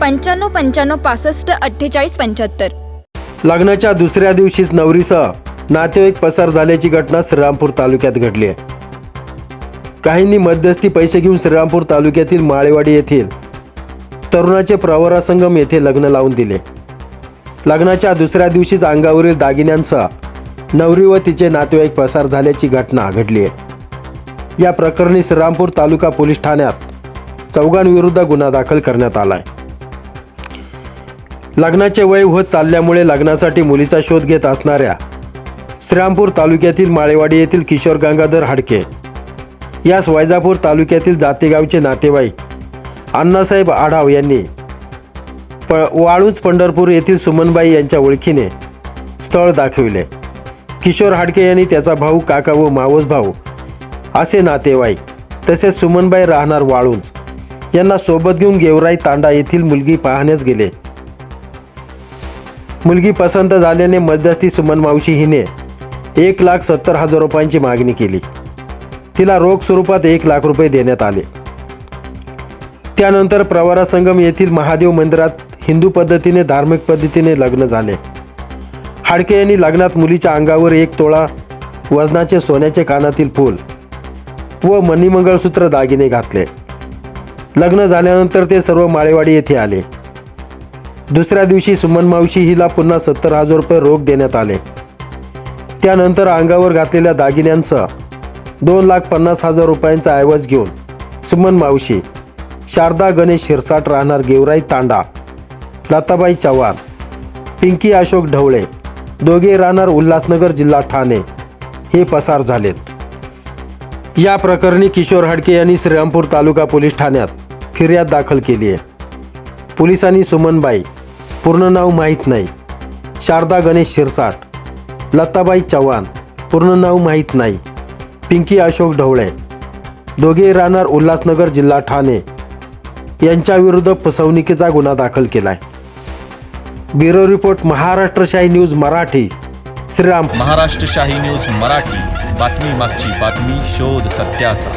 पंच्याण्णव पंच्याण्णव पासष्ट अठ्ठेचाळीस पंच्याहत्तर. लग्नाच्या दुसऱ्या दिवशीच नवरीसह नातेवाईक पसार झाल्याची घटना श्रीरामपूर तालुक्यात घडली आहे. काहींनी मध्यस्थी पैसे घेऊन श्रीरामपूर तालुक्यातील माळेवाडी येथील तरुणाचे प्रवरा संगम येथे लग्न लावून दिले. लग्नाच्या दुसऱ्या दिवशीच अंगावरील दागिन्यांसह नवरी व तिचे नातेवाईक पसार झाल्याची घटना घडली आहे. या प्रकरणी श्रीरामपूर तालुका पोलीस ठाण्यात चौघांविरुद्ध गुन्हा दाखल करण्यात आला आहे लग्नाचे वय होत चालल्यामुळे लग्नासाठी मुलीचा शोध घेत असणाऱ्या श्रीरामपूर तालुक्यातील माळेवाडी येथील किशोर गंगाधर हाडके यास वैजापूर तालुक्यातील जातेगावचे नातेवाईक अण्णासाहेब आढाव यांनी प वाळूज पंढरपूर येथील सुमनबाई यांच्या ओळखीने स्थळ दाखविले. किशोर हाडके यांनी त्याचा भाऊ काका व मावस भाऊ असे नातेवाईक तसेच सुमनबाई राहणार वाळूंज यांना सोबत घेऊन गेवराई तांडा येथील मुलगी पाहण्यास गेले. मुलगी पसंत झाल्याने मध्यस्थी सुमन मावशी हिने एक लाख सत्तर हजार रुपयांची मागणी केली. तिला रोख स्वरूपात एक लाख रुपये देण्यात आले. त्यानंतर प्रवरा संगम येथील महादेव मंदिरात हिंदू पद्धतीने धार्मिक पद्धतीने लग्न झाले. हाडके यांनी लग्नात मुलीच्या अंगावर एक तोळा वजनाचे सोन्याचे कानातील फूल व मणिमंगळसूत्र दागिने घातले. लग्न झाल्यानंतर ते सर्व माळेवाडी येथे आले. दुसऱ्या दिवशी सुमन मावशी हिला पुन्हा सत्तर हजार रुपये रोख देण्यात आले. त्यानंतर अंगावर घातलेल्या दागिन्यांसह दोन लाख पन्नास हजार रुपयांचा ऐवज घेऊन सुमन मावशी शारदा गणेश शिरसाट राहणार गेवराई तांडा लताबाई चव्हाण पिंकी अशोक ढवळे दोघे राहणार उल्हासनगर जिल्हा ठाणे हे पसार झालेत. या प्रकरणी किशोर हडके यांनी श्रीरामपूर तालुका पोलीस ठाण्यात फिर्याद दाखल केली आहे. पोलिसांनी सुमनबाई पूर्ण नाव माहीत नाही. शारदा गणेश शिरसाट लताबाई चव्हाण पूर्ण नाव माहीत नाही. पिंकी अशोक ढवळे दोघे राहणार उल्हासनगर जिल्हा ठाणे. यांच्याविरुद्ध फसवणुकीचा गुन्हा दाखल केलाय. Bureau report Maharashtrashahi news Marathi Shriram. Maharashtrashahi news Marathi बातमी मागची बातमी शोध सत्याचा.